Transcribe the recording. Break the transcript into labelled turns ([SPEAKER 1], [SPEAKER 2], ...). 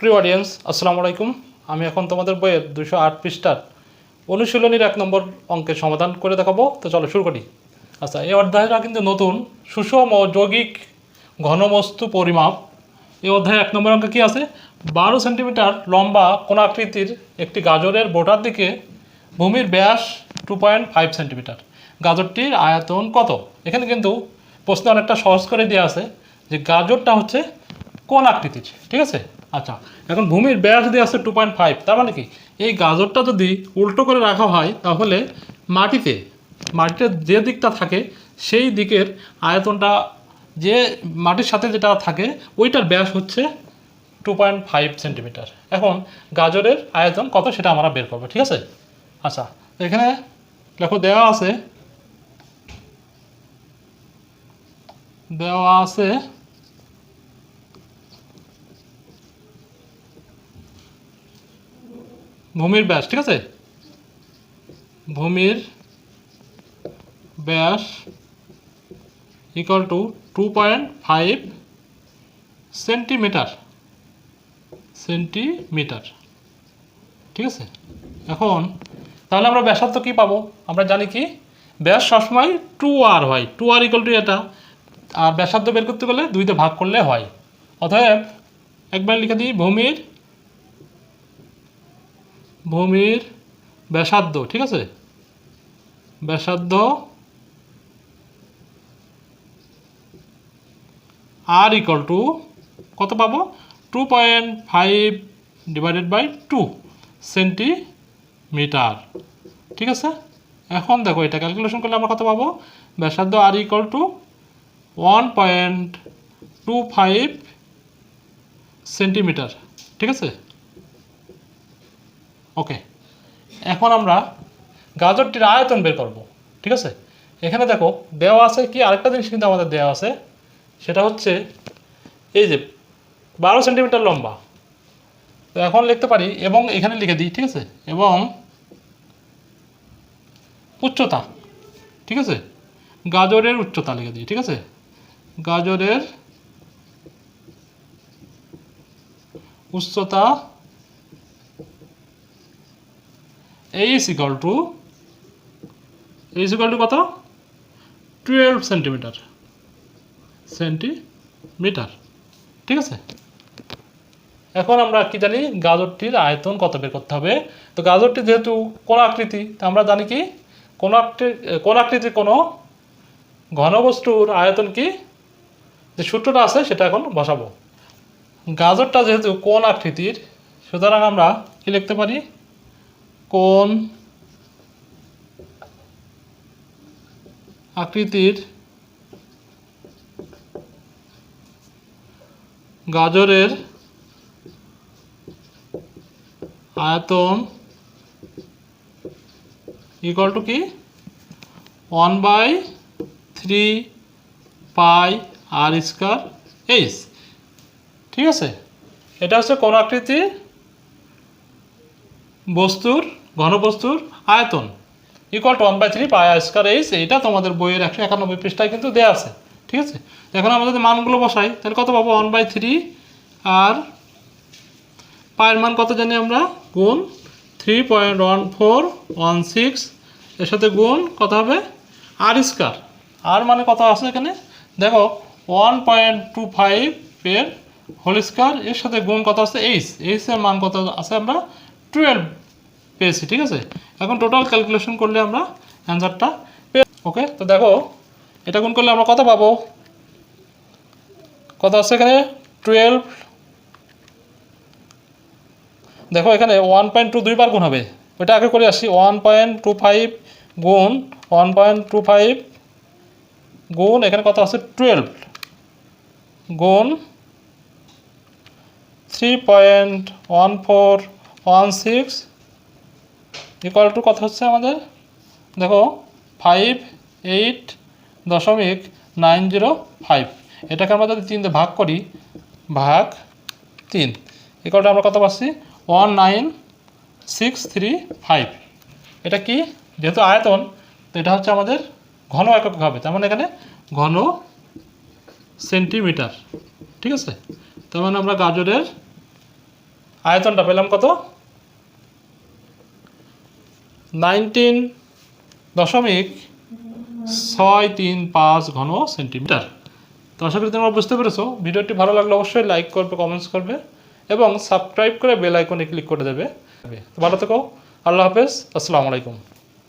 [SPEAKER 1] প্রিয় অডিয়েন্স আসসালামু আলাইকুম। আমি এখন তোমাদের বইয়ের দুশো আট পৃষ্ঠার অনুশীলনীর এক নম্বর অঙ্কের সমাধান করে দেখাবো। তো চলো শুরু করি। আচ্ছা এই অধ্যায়টা কিন্তু নতুন সুষম যৌগিক ঘনবস্তু পরিমাপ। এই অধ্যায়ে এক নম্বর অঙ্কে কী আছে? বারো সেন্টিমিটার লম্বা কোন আকৃতির একটি গাজরের বোটার দিকে ভূমির ব্যাস টু পয়েন্ট ফাইভ সেন্টিমিটার। গাজরটির আয়তন কত? এখানে কিন্তু প্রশ্ন অনেকটা সহজ করে দেওয়া আছে যে গাজরটা হচ্ছে কোন আকৃতির, ঠিক আছে? আচ্ছা এখন ভূমির ব্যাস দিয়ে আছে টু পয়েন্ট ফাইভ তার মানে কি? এই গাজরটা যদি উল্টো করে রাখা হয়, তাহলে মাটিতে মাটিতে যে দিকটা থাকে, সেই দিকের আয়তনটা যে মাটির সাথে যেটা থাকে, ওইটার ব্যাস হচ্ছে টু পয়েন্ট ফাইভ সেন্টিমিটার এখন গাজরের আয়তন কত সেটা আমরা বের করব, ঠিক আছে? আচ্ছা এখানে দেখো দেওয়া আছে দেওয়া আছে ভূমির ব্যাস, ঠিক আছে? ভূমির ব্যাস equal to two point five centimetre centimetre ঠিক আছে? এখন, তাহলে আমরা ব্যাসার্ধ কী পাবো? আমরা জানি কি, ব্যাস সবসময় টু আর হয়। টু আর ইকুয়াল টু এটা। আর ব্যাসার্ধ বের করতে গেলে দুইতে ভাগ করলে হয়। অতএব, একবার লিখে দিই, ভূমির ভূমির ব্যাসার্ধ, ঠিক আছে? ব্যাসার্ধ আর ইকুয়াল টু কত পাবো? Two point five divided by two centimetre ঠিক আছে? এখন দেখো, এটা ক্যালকুলেশন করলে আমরা কত পাবো? ব্যাসার্ধ আর equal to one point two five centimetre ঠিক আছে? ওকে এখন আমরা গাজরটির আয়তন বের করব, ঠিক আছে? এখানে দেখো, দেওয়া আছে কি? আরেকটা জিনিস কিন্তু আমাদের দেওয়া আছে, সেটা হচ্ছে এই যে বারো সেন্টিমিটার লম্বা। তো এখন লিখতে পারি এবং এখানে লিখে দিই, ঠিক আছে? এবং উচ্চতা, ঠিক আছে? গাজরের উচ্চতা লিখে দিই, ঠিক আছে? গাজরের উচ্চতা H equal to H equal to কত? টুয়েলভ সেন্টিমিটার সেন্টিমিটার ঠিক আছে? এখন আমরা কি জানি, গাজরটির আয়তন কত বের করতে হবে? তো গাজরটি যেহেতু কোন আকৃতি, তা আমরা জানি কি, কোন কোন আকৃতির কোনো ঘনবস্তুর আয়তন কি? যে সূত্রটা আছে, সেটা এখন বসাবো। গাজরটা যেহেতু কোন আকৃতির, সুতরাং আমরা কি লিখতে পারি? কোন আকৃতির গাজরের আয়তন ইকুয়াল টু কি? One by three pi r square H ঠিক আছে? এটা হচ্ছে কোন আকৃতির বস্তুর ঘনবস্তুর আয়তন equal to one by three pi square H এইটা তোমাদের বইয়ের একশো একানব্বই পৃষ্ঠায় কিন্তু দেওয়া আছে, ঠিক আছে? এখন আমরা যদি মানগুলো বসাই, তাহলে কত পাবো? ওয়ান বাই থ্রি আর পায়ের মান কত জানি আমরা? গুণ three point one four one six এর সাথে গুণ কত হবে? আর স্কোয়ার আর মানে কত আছে এখানে? দেখো ওয়ান পয়েন্ট টু ফাইভ এর হোল স্কোয়ার এর সাথে গুণ কত আছে? এইচ এইচ এর মান কত আছে আমরা? টুয়েলভ পেয়েছি, ঠিক আছে? এখন টোটাল ক্যালকুলেশন করলে আমরা অ্যান্সারটা পেয়ে ওকে তো দেখো, এটা গুণ করলে আমরা কত পাবো? কত আছে এখানে? টুয়েলভ দেখো, এখানে ওয়ান পয়েন্ট টু দুইবার গুণ হবে। ওইটা আগে করে আসি ওয়ান পয়েন্ট টু ফাইভ গুণ ওয়ান পয়েন্ট টু ফাইভ গুণ, এখানে কত আছে? টুয়েলভ গুণ three point one four one six equal to কত হচ্ছে আমাদের? দেখো ফাইভ এইট দশমিক নাইন জিরো ফাইভ এটাকে আমরা যদি তিন ভাগ করি, ভাগ তিন। ইকুয়ালটা আমরা কত পাচ্ছি? One nine six three five এটা কি? যেহেতু আয়তন এটা হচ্ছে আমাদের ঘন একক হবে। তার মানে এখানে ঘন সেন্টিমিটার। ঠিক আছে? তার মানে আমরা গাজরের আয়তনটা পেলাম কত? নাইনটিন দশমিক ছয় তিন পাঁচ ঘন সেন্টিমিটার। তো আশা করি তোমরা বুঝতে পেরেছ। ভিডিওটি ভালো লাগলে অবশ্যই লাইক করবে কমেন্টস করবে এবং সাবস্ক্রাইব করে বেল আইকনে ক্লিক করে দেবে। ভালো থেকো। আল্লাহ হাফেজ। আসসালামু আলাইকুম।